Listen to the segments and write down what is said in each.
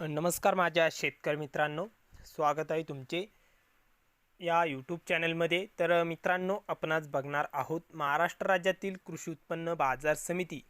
नमस्कार माझ्या शेतकरी मित्रांनो. स्वागत आहे तुमचे या यूट्यूब चॅनलमध्ये तर मित्रांनो आपण आज बघणार आहोत महाराष्ट्र राज्यातील कृषी उत्पन्न बाजार समिती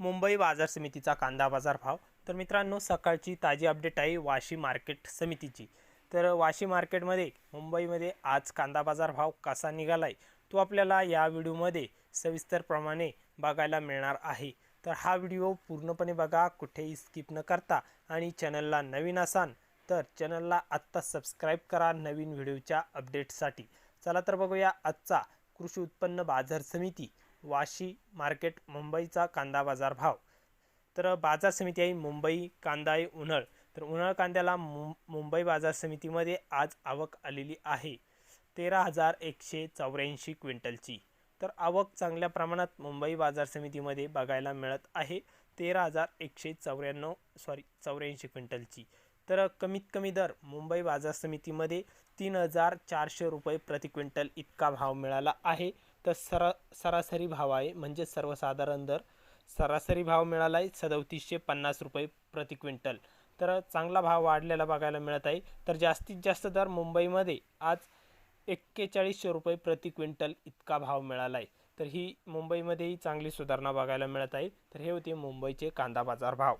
मुंबई बाजार समितीचा कांदा बाजार भाव. तर मित्रांनो सकाळची ताजी अपडेट आहे वाशी मार्केट समितीची. तर वाशी मार्केटमध्ये मुंबईमध्ये आज कांदा बाजार भाव कसा निघाला आहे तो आपल्याला या व्हिडिओमध्ये सविस्तरप्रमाणे बघायला मिळणार आहे. तर हा व्हिडिओ पूर्णपणे बघा कुठेही स्किप न करता. आणि चॅनलला नवीन असाल तर चॅनलला आत्ता सबस्क्राईब करा नवीन व्हिडिओच्या अपडेटसाठी चला तर बघूया आजचा कृषी उत्पन्न बाजार समिती वाशी मार्केट मुंबईचा कांदा बाजार भाव. तर बाजार समिती आहे मुंबई कांदा आहे उन्हाळ. तर उन्हाळ कांद्याला मुं मुंबई बाजार समितीमध्ये आज आवक आलेली आहे. तेरा हजार एकशे चौऱ्याऐंशी क्विंटलची. तर आवक चांगल्या प्रमाणात मुंबई बाजार समितीमध्ये बघायला मिळत आहे. तेरा हजार एकशे चौऱ्याण्णव सॉरी चौऱ्याऐंशी क्विंटलची. तर कमीत कमी दर मुंबई बाजार समितीमध्ये तीन हजार चारशे रुपये प्रति क्विंटल इतका भाव मिळाला आहे. तर सरा सरासरी भाव आहे म्हणजे सर्वसाधारण दर सरासरी भाव मिळाला आहे सदोतीसशे पन्नास रुपये प्रति क्विंटल. तर चांगला भाव वाढलेला बघायला मिळत आहे. तर जास्तीत जास्त दर मुंबईमध्ये आज एक्केचाळीसशे रुपये प्रति क्विंटल इतका भाव मिळाला आहे तर ही मुंबईमध्येही चांगली सुधारणा बघायला मिळत आहे. तर हे होते मुंबईचे कांदा बाजार भाव.